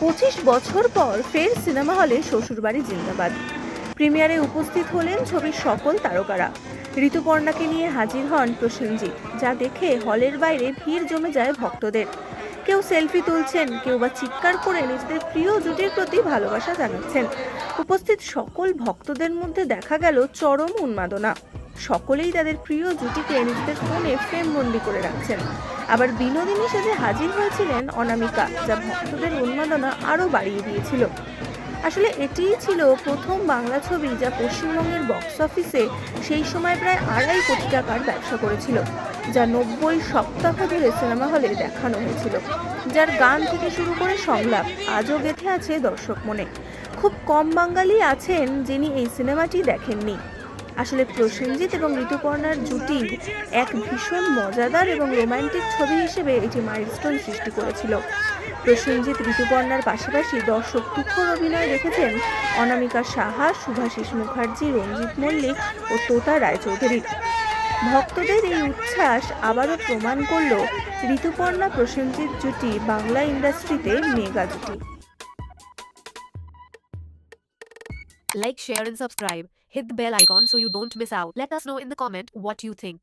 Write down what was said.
পঁচিশ বছর পর ফের সিনেমা হলে শ্বশুরবাড়ি জিন্দাবাদ। প্রিমিয়ারে উপস্থিত হলেন ছবির সকল তারকারা। ঋতুপর্ণাকে নিয়ে হাজির হন প্রসেনজিৎ, যা দেখে হলের বাইরে ভিড় জমে যায় ভক্তদের। কেউ সেলফি তুলছেন, কেউ বা চিৎকার করে নিজেদের প্রিয় জুটির প্রতি ভালোবাসা জানাচ্ছেন। উপস্থিত সকল ভক্তদের মধ্যে দেখা গেল চরম উন্মাদনা। সকলেই তাদের প্রিয় জুটিকে নিজেদের ফোনে ফ্রেমবন্দি করে রাখছেন। আবার বিনোদিনী সেজে হাজির হয়েছিলেন অনামিকা, যা ভক্তদের উন্মাদনা আরও বাড়িয়ে দিয়েছিল। আসলে এটিই ছিল প্রথম বাংলা ছবি যা পশ্চিমবঙ্গের বক্স অফিসে সেই সময় প্রায় আড়াই কোটি টাকার ব্যবসা করেছিল, যা নব্বই সপ্তাহ ধরে সিনেমা হলে দেখানো হয়েছিল, যার গান থেকে শুরু করে সংলাপ আজও গেঁথে আছে দর্শক মনে। খুব কম বাঙালি আছেন যিনি এই সিনেমাটি দেখেননি। আসলে প্রসেনজিৎ এবং ঋতুপর্ণার জুটি এক ভীষণ মজাদার এবং রোমান্টিক ছবি হিসেবে এটি মাইলস্টোন সৃষ্টি করেছিল। প্রসেনজিৎ ঋতুপর্ণার পাশাপাশি দর্শক তুখর অভিনয় দেখেছেন অনামিকা সাহা শুভাশিস মুখার্জি, রঞ্জিত মল্লিক ও তোতা রায়চৌধুরী। ভক্তদের এই উচ্ছ্বাস আবারও প্রমাণ করল ঋতুপর্ণা প্রসেনজিৎ জুটি বাংলা ইন্ডাস্ট্রিতে মেগা জুটি। Like, share, and subscribe. Hit the bell icon so you don't miss out. Let us know in the comment what you think.